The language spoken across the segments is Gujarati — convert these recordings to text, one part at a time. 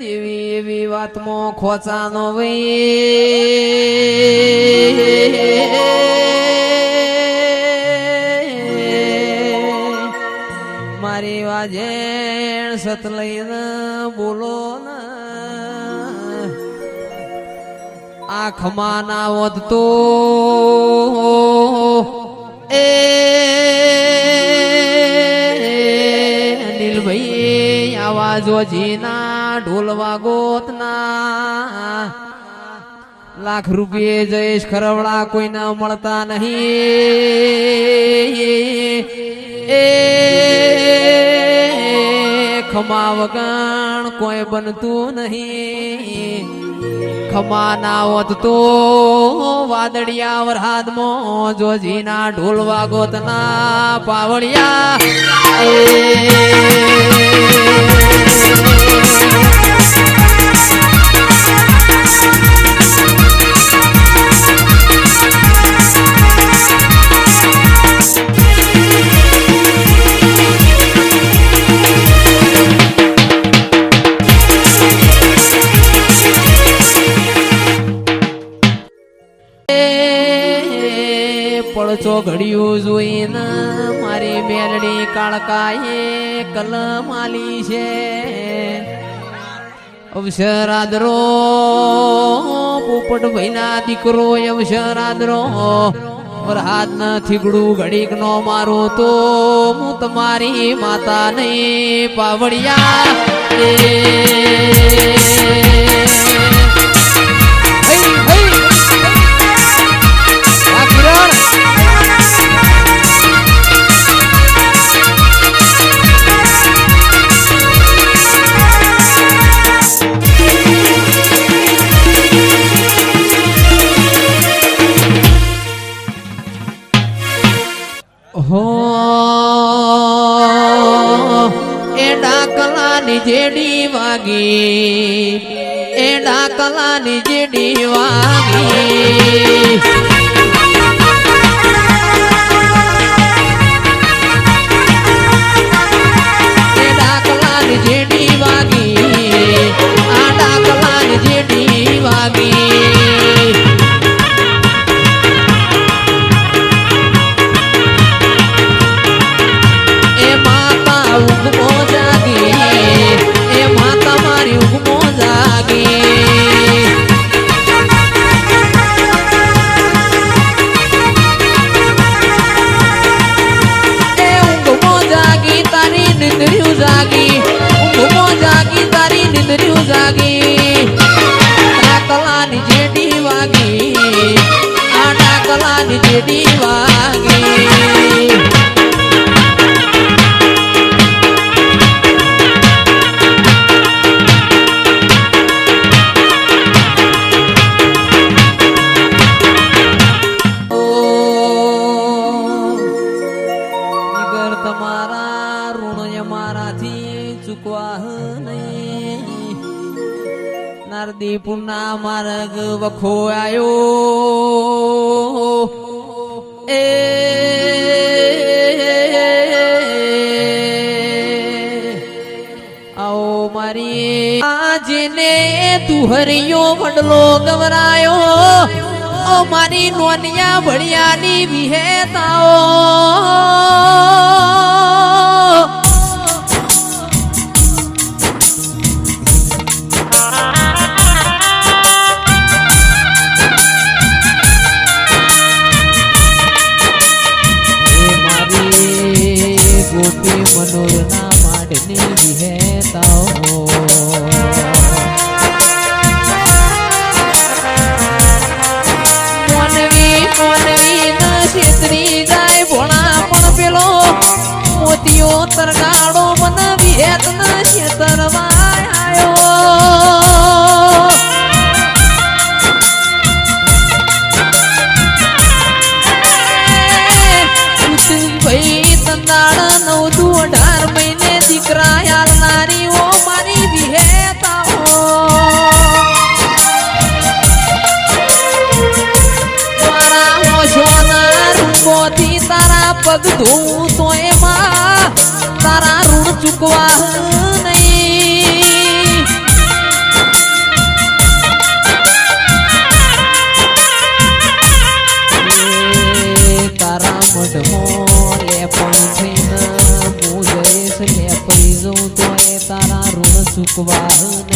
દેવી એવી વાતમાં ખોચાનો વઈ મારી વાજેણ સત લઈને બોલો ને. આંખમાં ના વધતો એ અનિલભાઈ આવાજો જીના ઢોલ ગોતના. લાખ રૂપિયે જયેશ ખરવડા કોઈના મળતા નહીં. એ ખમા વગણ કોઈ બનતું નહીં. ખમા ના હોત તો વાદળિયા વરહાદમાં જોજીના ઢોલ ગોતના પાવળિયા. એ ઘડિયું જોઈને મારી મેલડી કાળકાએ કલમ આલી છે. અવસરાદરો પોપટ ભાઈના દીકરો યવશરાદરો વરહાદ ન થીગડું ઘડીક નો મારો તો હું તમારી માતા નહીં પાવડિયા હો એ ડાકલાની જેડી વાગી એ ડાકલાની જેડી વાગી. તમારા ઋણ અમારાથી ચૂકવા નહીં. નારદી પુના માર્ગ વખો આયો. એ આવો મારી આજને તું હરિયો વડલો ગવરાયો. ઓ મારી નોનિયા ભણિયાની વિહેતાઓ. તરગાડો મન વિહેત ન છેતરવા આયો ભાઈ તંદાળ નવ અઢાર મહિને દીકરા યાલનારી ઓ મારી વિહેતાઓ. મારા હોશોના રૂપોથી તારા પગ ધોઉં ચૂકવા તારા મઢમો લે પૈસા પૂજે લે પૈસો તારા ઋણ ચૂકવા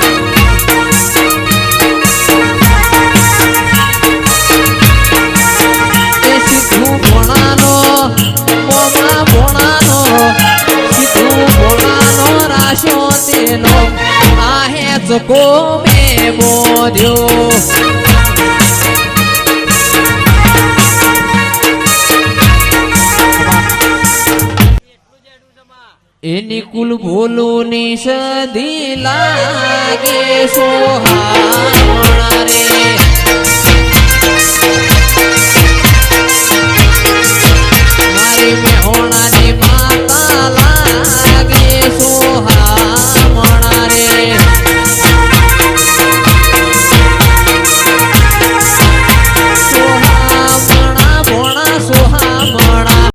હે ચકો બોધ્યો. એની કુલ ભૂલોની સદી લાગે સોહામણા રે. મારી મેહોણાની